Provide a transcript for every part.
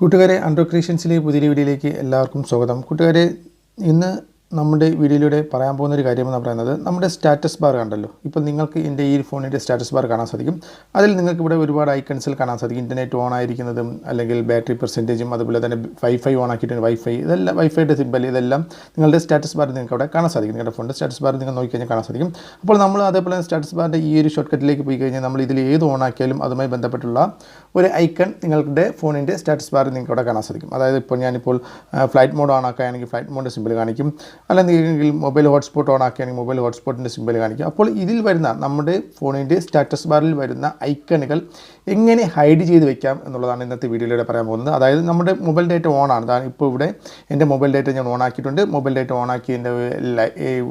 കൂട്ടുകാരെ അണ്ടർ ക്രിയേഷൻസിലെ പുതിയ വീഡിയോയിലേക്ക് എല്ലാവർക്കും സ്വാഗതം. കൂട്ടുകാരെ ഇന്ന് നമ്മുടെ വീഡിയോയിലൂടെ പറയാൻ പോകുന്ന ഒരു കാര്യം എന്ന് പറയുന്നത് നമ്മുടെ സ്റ്റാറ്റസ് ബാർ കണ്ടല്ലോ. ഇപ്പോൾ നിങ്ങൾക്ക് എന്റെ ഈ ഫോണിന്റെ സ്റ്റാറ്റസ് ബാർ കാണാൻ സാധിക്കും. അതിൽ നിങ്ങൾക്ക് ഇവിടെ ഒരുപാട് ഐക്കൺസിൽ കാണാൻ സാധിക്കും. ഇന്റർനെറ്റ് ഓൺ ആയിരിക്കുന്നതും അല്ലെങ്കിൽ ബാറ്ററി പെർസെന്റേജും അതുപോലെ തന്നെ വൈഫൈ ഓൺ ആക്കിയിട്ടുണ്ട്. വൈഫൈ ഇതെല്ലാം വൈഫൈയുടെ സിമ്പൽ ഇതെല്ലാം നിങ്ങളുടെ സ്റ്റാറ്റസ് ബാർ നിങ്ങൾക്ക് അവിടെ കാണാൻ സാധിക്കും. നിങ്ങളുടെ ഫോണിന്റെ സ്റ്റാറ്റസ് ബാർ നിങ്ങൾ നോക്കിക്കഴിഞ്ഞാൽ കാണാൻ സാധിക്കും. അപ്പോൾ നമ്മൾ അതേപോലെ സ്റ്റാറ്റസ് ബാറിന്റെ ഈ ഒരു ഷോർട്ട് കട്ടിലേക്ക് പോയി കഴിഞ്ഞാൽ നമ്മൾ ഇതിൽ ഏത് ഓൺ ആക്കിയാലും അതുമായി ബന്ധപ്പെട്ടുള്ള ഒരു ഐക്കൺ നിങ്ങളുടെ ഫോണിന്റെ സ്റ്റാറ്റസ് ബാർ നിങ്ങൾക്ക് അവിടെ കാണാൻ സാധിക്കും. അതായത് ഇപ്പോൾ ഞാനിപ്പോൾ ഫ്ലൈറ്റ് മോഡ് ഓൺ ആക്കുകയാണെങ്കിൽ ഫ്ലൈറ്റ് മോഡിന്റെ സിമ്പിൾ കാണിക്കും. അല്ലെങ്കിൽ മൊബൈൽ ഹോട്ട്സ്പോട്ട് ഓൺ ആക്കുകയാണെങ്കിൽ മൊബൈൽ ഹോട്ട്സ്പോട്ടിന്റെ സിമ്പിൾ കാണിക്കും അപ്പോൾ ഇതിൽ വരുന്ന നമ്മുടെ ഫോണിന്റെ സ്റ്റാറ്റസ് ബാറിൽ വരുന്ന ഐക്കണുകൾ എങ്ങനെ ഹൈഡ് ചെയ്ത് വെക്കാം എന്നുള്ളതാണ് ഇന്നത്തെ വീഡിയോയിലൂടെ പറയാൻ പോകുന്നത്. അതായത് നമ്മുടെ മൊബൈൽ ഡേറ്റ ഓൺ ആണ്. അതാണ് ഇപ്പോൾ ഇവിടെ എന്റെ മൊബൈൽ ഡേറ്റ ഞാൻ ഓൺ ആക്കിയിട്ടുണ്ട്. മൊബൈൽ ഡേറ്റ ഓൺ ആക്കിയതിന്റെ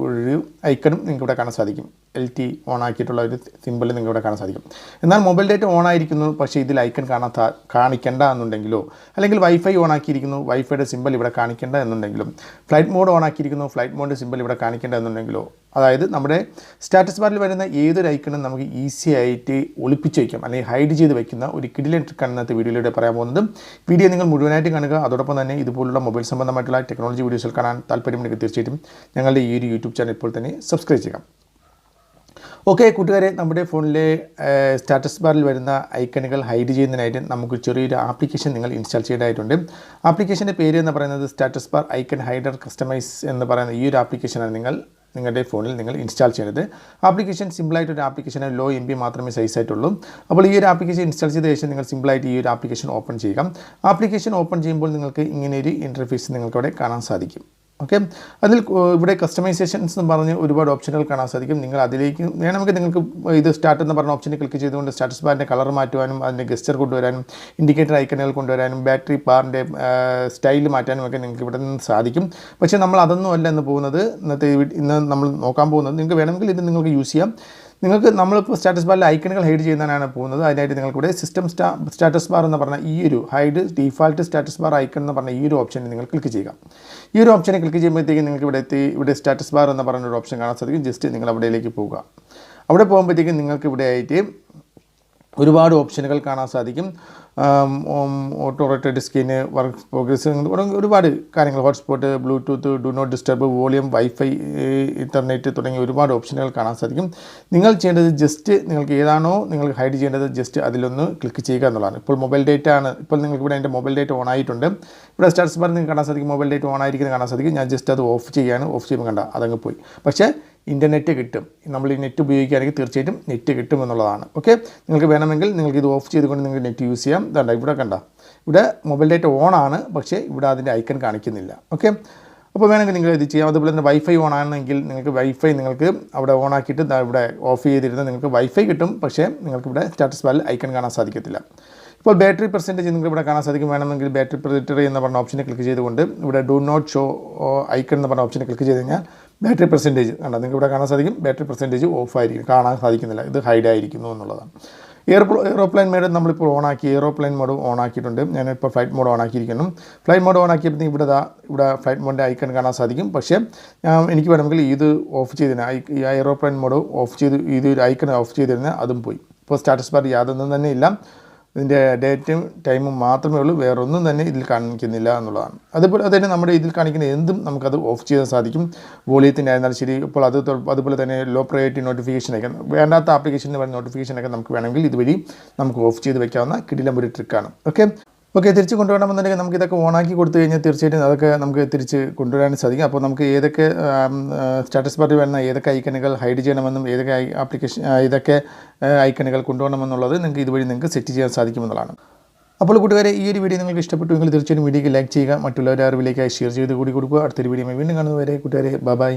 ഒരു ഐക്കണും നിങ്ങൾക്ക് ഇവിടെ കാണാൻ സാധിക്കും. എൽ ടി ഓൺ ആക്കിയിട്ടുള്ള ഒരു സിമ്പിൾ നിങ്ങൾക്ക് ഇവിടെ കാണാൻ സാധിക്കും. എന്നാൽ മൊബൈൽ ഡേറ്റ ഓൺ ആയിരിക്കുന്നു പക്ഷേ ഇതിൽ ഐക്കൺ കാണാത്ത കാണിക്കേണ്ട എന്നുണ്ടെങ്കിലോ അല്ലെങ്കിൽ വൈഫൈ ഓൺ ആക്കിയിരിക്കുന്നു വൈഫൈയുടെ സിമ്പിൾ ഇവിടെ കാണിക്കേണ്ട എന്നുണ്ടെങ്കിലും ഫ്ലൈറ്റ് മോഡ് ഓൺ ആക്കിയിരിക്കുന്നു ഫ്ലൈറ്റ് മോഡിന്റെ സിമ്പിൾ ഇവിടെ കാണിക്കേണ്ട എന്നുണ്ടെങ്കിലോ അതായത് നമ്മുടെ സ്റ്റാറ്റസ് ബാറിൽ വരുന്ന ഏതൊരു ഐക്കണും നമുക്ക് ഈസി ആയിട്ട് ഒളിപ്പിച്ച് വയ്ക്കാം അല്ലെങ്കിൽ ഹൈഡ് ചെയ്ത് വയ്ക്കുന്ന ഒരു കിഡിലൻ ട്രിക്കാണ് ഇന്നത്തെ വീഡിയോയിലൂടെ പറയാൻ പോകുന്നത്. വീഡിയോ നിങ്ങൾ മുഴുവനായിട്ട് കാണുക. അതോടൊപ്പം തന്നെ ഇതുപോലുള്ള മൊബൈൽ സംബന്ധമായിട്ടുള്ള ടെക്നോളജി വീഡിയോസിൽ കാണാൻ താല്പര്യമുണ്ടെങ്കിൽ തീർച്ചയായിട്ടും ഞങ്ങളുടെ ഈ ഒരു യൂട്യൂബ് ചാനൽ ഇപ്പോൾ തന്നെ സബ്സ്ക്രൈബ് ചെയ്യാം ഓക്കെ കൂട്ടുകാരെ നമ്മുടെ ഫോണിലെ സ്റ്റാറ്റസ് ബാറിൽ വരുന്ന ഐക്കണുകൾ ഹൈഡ് ചെയ്യുന്നതിനായിട്ട് നമുക്ക് ചെറിയൊരു ആപ്ലിക്കേഷൻ നിങ്ങൾ ഇൻസ്റ്റാൾ ചെയ്യേണ്ടതായിട്ടുണ്ട്. ആപ്ലിക്കേഷന്റെ പേര് എന്ന് പറയുന്നത് status bar icon hider customise എന്ന് പറയുന്ന ഈ ഒരു ആപ്ലിക്കേഷനാണ് നിങ്ങൾ നിങ്ങളുടെ ഫോണിൽ നിങ്ങൾ ഇൻസ്റ്റാൾ ചെയ്യേണ്ടത് ആപ്ലിക്കേഷൻ സിമ്പിളായിട്ട് ഒരു ആപ്ലിക്കേഷൻ ലോ എം ബി മാത്രമേ സൈസ് ആയിട്ടുള്ളൂ. അപ്പോൾ ഈ ഒരു ആപ്ലിക്കേഷൻ ഇൻസ്റ്റാൾ ചെയ്ത ശേഷം നിങ്ങൾ സിമ്പിളായിട്ട് ഈ ഒരു ആപ്ലിക്കേഷൻ ഓപ്പൺ ചെയ്യുക. ആപ്ലിക്കേഷൻ ഓപ്പൺ ചെയ്യുമ്പോൾ നിങ്ങൾക്ക് ഇങ്ങനെ ഒരു ഇന്റർഫേസ് നിങ്ങൾക്കവിടെ കാണാൻ സാധിക്കും. ഓക്കെ അതിൽ ഇവിടെ കസ്റ്റമൈസേഷൻസ് എന്ന് പറഞ്ഞ് ഒരുപാട് ഓപ്ഷനുകൾ കാണാൻ സാധിക്കും. നിങ്ങൾ അതിലേക്ക് വേണമെങ്കിൽ നിങ്ങൾക്ക് ഇത് സ്റ്റാർട്ട് എന്ന് പറഞ്ഞ ഓപ്ഷനിൽ ക്ലിക്ക് ചെയ്തുകൊണ്ട് സ്റ്റാറ്റസ് ബാറിന്റെ കളർ മാറ്റുവാനും അതിന്റെ ഗസ്റ്റർ കൊണ്ടുവരാനും ഇൻഡിക്കേറ്റർ ഐക്കണുകൾ കൊണ്ടുവരാനും ബാറ്ററി ബാറിന്റെ സ്റ്റൈൽ മാറ്റാനും ഒക്കെ നിങ്ങൾക്ക് ഇവിടെ നിന്ന് സാധിക്കും. പക്ഷേ നമ്മൾ അതൊന്നും അല്ല എന്ന് പോകുന്നത്. ഇന്നത്തെ ഇന്ന് നമ്മൾ നോക്കാൻ പോകുന്നത്. നിങ്ങൾക്ക് വേണമെങ്കിൽ ഇത് നിങ്ങൾക്ക് യൂസ് ചെയ്യാം. നിങ്ങൾക്ക് നമ്മളിപ്പോൾ സ്റ്റാറ്റസ് ബാറിൽ ഐക്കണുകൾ ഹൈഡ് ചെയ്യുന്നതിനാണ് പോകുന്നത്. അതിനായിട്ട് നിങ്ങൾക്കിവിടെ സിസ്റ്റം സ്റ്റാ സ്റ്റാറ്റസ് ബാർ എന്ന് പറഞ്ഞ ഈ ഒരു hide default status bar icon എന്ന് പറഞ്ഞ ഈ ഒരു ഓപ്ഷനിൽ നിങ്ങൾ ക്ലിക്ക് ചെയ്യുക. ഈ ഒരു ഓപ്ഷനെ ക്ലിക്ക് ചെയ്യുമ്പോഴത്തേക്കും നിങ്ങൾക്ക് ഇവിടെ എത്തി ഇവിടെ സ്റ്റാറ്റസ് ബാർ എന്ന് പറഞ്ഞ ഒരു ഓപ്ഷൻ കാണാൻ സാധിക്കും. ജസ്റ്റ് നിങ്ങൾ അവിടെയിലേക്ക് പോവുക. അവിടെ പോകുമ്പോഴത്തേക്കും നിങ്ങൾക്ക് ഇവിടെ ആയിട്ട് ഒരുപാട് ഓപ്ഷനുകൾ കാണാൻ സാധിക്കും. ഓട്ടോ സ്കീന് സ്കിന് വർക്ക് പ്രോഗ്രസ് ഒരുപാട് കാര്യങ്ങൾ. Hotspot Bluetooth do not disturb volume wifi internet തുടങ്ങിയ ഒരുപാട് ഓപ്ഷനുകൾ കാണാൻ സാധിക്കും. നിങ്ങൾ ചെയ്യേണ്ടത് ജസ്റ്റ് നിങ്ങൾക്ക് ഏതാണോ നിങ്ങൾ ഹൈഡ് ചെയ്യേണ്ടത് ജസ്റ്റ് അതിലൊന്ന് ക്ലിക്ക് ചെയ്യുക എന്നുള്ളതാണ്. ഇപ്പോൾ മൊബൈൽ ഡേറ്റ ആണ്. ഇപ്പോൾ നിങ്ങൾക്ക് ഇവിടെ എന്റെ മൊബൈൽ ഡേറ്റ ഓൺ ആയിട്ടുണ്ട്. ഇവിടെ സ്റ്റാറ്റസ് ബാർ നിങ്ങൾക്ക് കാണാൻ സാധിക്കും. മൊബൈൽ ഡേറ്റ ഓൺ ആയിരിക്കുന്നത് കാണാൻ സാധിക്കും. ഞാൻ ജസ്റ്റ് അത് ഓഫ് ചെയ്യാണ്. ഓഫ് ചെയ്യുമ്പോൾ കണ്ട അതങ്ങ് പോയി. പക്ഷേ ഇന്റർനെറ്റ് കിട്ടും. നമ്മൾ ഈ നെറ്റ് ഉപയോഗിക്കുകയാണെങ്കിൽ തീർച്ചയായിട്ടും നെറ്റ് കിട്ടും എന്നുള്ളതാണ്. ഓക്കെ നിങ്ങൾക്ക് വേണമെങ്കിൽ നിങ്ങൾക്ക് ഇത് ഓഫ് ചെയ്തുകൊണ്ട് നിങ്ങൾക്ക് നെറ്റ് യൂസ് ചെയ്യാം. ഇതാണ്ട ഇവിടെ കണ്ട? ഇവിടെ മൊബൈൽ ഡേറ്റ ഓൺ ആണ് പക്ഷേ ഇവിടെ അതിന്റെ ഐക്കൺ കാണിക്കുന്നില്ല. ഓക്കെ അപ്പോൾ വേണമെങ്കിൽ നിങ്ങൾ ഇത് ചെയ്യാം. അതുപോലെ തന്നെ വൈഫൈ ഓൺ ആണെങ്കിൽ നിങ്ങൾക്ക് വൈഫൈ നിങ്ങൾക്ക് അവിടെ ഓൺ ആക്കിയിട്ട് ഇവിടെ ഓഫ് ചെയ്തിരുന്ന നിങ്ങൾക്ക് വൈഫൈ കിട്ടും. പക്ഷേ നിങ്ങൾക്ക് ഇവിടെ സ്റ്റാറ്റസ് ബാലിൽ ഐക്കൺ കാണാൻ സാധിക്കത്തില്ല. ഇപ്പോൾ ബാറ്ററി പെർസെന്റേജ് നിങ്ങൾക്ക് ഇവിടെ കാണാൻ സാധിക്കും. വേണമെങ്കിൽ ബാറ്ററി പ്രൊജക്ടറി എന്ന് പറഞ്ഞ ഓപ്ഷനെ ക്ലിക്ക് ചെയ്തുകൊണ്ട് ഇവിടെ ഡു നോട്ട് ഷോ ഐക്കൺ എന്ന് പറഞ്ഞ ഓപ്ഷനെ ക്ലിക്ക് ചെയ്ത് കഴിഞ്ഞാൽ ബാറ്ററി പെർസെന്റേജ് കണ്ട? നിങ്ങൾക്ക് ഇവിടെ കാണാൻ സാധിക്കും. ബാറ്ററി പെർസെന്റേജ് ഓഫ് ആയിരിക്കും. കാണാൻ സാധിക്കുന്നില്ല. ഇത് ഹൈഡ് ആയിരിക്കുന്നു എന്നുള്ളതാണ്. എയർപ്ലോ എയറോപ്ലെയിൻ മോഡ് നമ്മളിപ്പോൾ ഓൺ ആക്കി എയറോപ്ലെയിൻ മോഡ് ഓൺ ആക്കിയിട്ടുണ്ട്. ഞാനിപ്പോൾ ഫ്ലൈറ്റ് മോഡ് ഓൺ ആക്കിയിരിക്കുന്നു. ഫ്ലൈറ്റ് മോഡ് ഓൺ ആക്കിയപ്പോൾ ഇവിടെ ഇവിടെ ഫ്ലൈറ്റ് മോഡിന്റെ ഐക്കൺ കാണാൻ സാധിക്കും. പക്ഷേ എനിക്ക് വേണമെങ്കിൽ ഇത് ഓഫ് ചെയ്തിരുന്ന ഈ എയറോപ്ലെയിൻ മോഡ് ഓഫ് ചെയ്ത് ഇത് ഐക്കൺ ഓഫ് ചെയ്തിരുന്നാൽ അതും പോയി. ഇപ്പോൾ സ്റ്റാറ്റസ് ബാർ യാതൊന്നും തന്നെ ഇല്ല. ഇതിന്റെ ഡേറ്റും ടൈമും മാത്രമേ ഉള്ളൂ. വേറൊന്നും തന്നെ ഇതിൽ കാണിക്കുന്നില്ല എന്നുള്ളതാണ്. അതുപോലെ തന്നെ നമ്മുടെ ഇതിൽ കാണിക്കുന്ന എന്തും നമുക്കത് ഓഫ് ചെയ്യാൻ സാധിക്കും. വോളിയത്തിന്റെ ആയിരുന്നാലും ശരി ഇപ്പോൾ അത് അതുപോലെ തന്നെ ലോ പ്രയോറിറ്റി നോട്ടിഫിക്കേഷനൊക്കെ വേണ്ടാത്ത ആപ്ലിക്കേഷനിൽ വരുന്ന നോട്ടിഫിക്കേഷനൊക്കെ നമുക്ക് വേണമെങ്കിൽ ഇതുവഴി നമുക്ക് ഓഫ് ചെയ്ത് വെക്കാവുന്ന കിടിലം ഒരു ട്രിക്കാണ് ഓക്കെ ഓക്കെ തിരിച്ച് കൊണ്ടുവരണമെന്നുണ്ടെങ്കിൽ നമുക്ക് ഇതൊക്കെ ഓണാക്കി കൊടുത്തു കഴിഞ്ഞാൽ തീർച്ചയായിട്ടും അതൊക്കെ നമുക്ക് തിരിച്ച് കൊണ്ടുവരാൻ സാധിക്കും. അപ്പോൾ നമുക്ക് ഏതൊക്കെ സ്റ്റാറ്റസ് ബാറിൽ വരുന്ന ഏതൊക്കെ ഐക്കണുകൾ ഹൈഡ് ചെയ്യണമെന്നും ഏതൊക്കെ ആപ്ലിക്കേഷൻ ഇതൊക്കെ ഐക്കണുകൾ കൊണ്ടുപോകണമെന്നുള്ളത് നിങ്ങൾക്ക് ഇതുവഴി നിങ്ങൾക്ക് സെറ്റ് ചെയ്യാൻ സാധിക്കുമെന്നുള്ളതാണ്. അപ്പോൾ കൂട്ടുകാരെ ഈ ഒരു വീഡിയോ നിങ്ങൾക്ക് ഇഷ്ടപ്പെട്ടുവെങ്കിൽ തീർച്ചയായും വീഡിയോക്ക് ലൈക്ക് ചെയ്യുക. മറ്റുള്ളവരുടെ അറിവിലേക്കായി ഷെയർ ചെയ്ത് കൂടി കൊടുക്കുക. അടുത്തൊരു വീഡിയോ വീണ്ടും കാണുന്നവരെ കൂട്ടുകാരെ ബൈ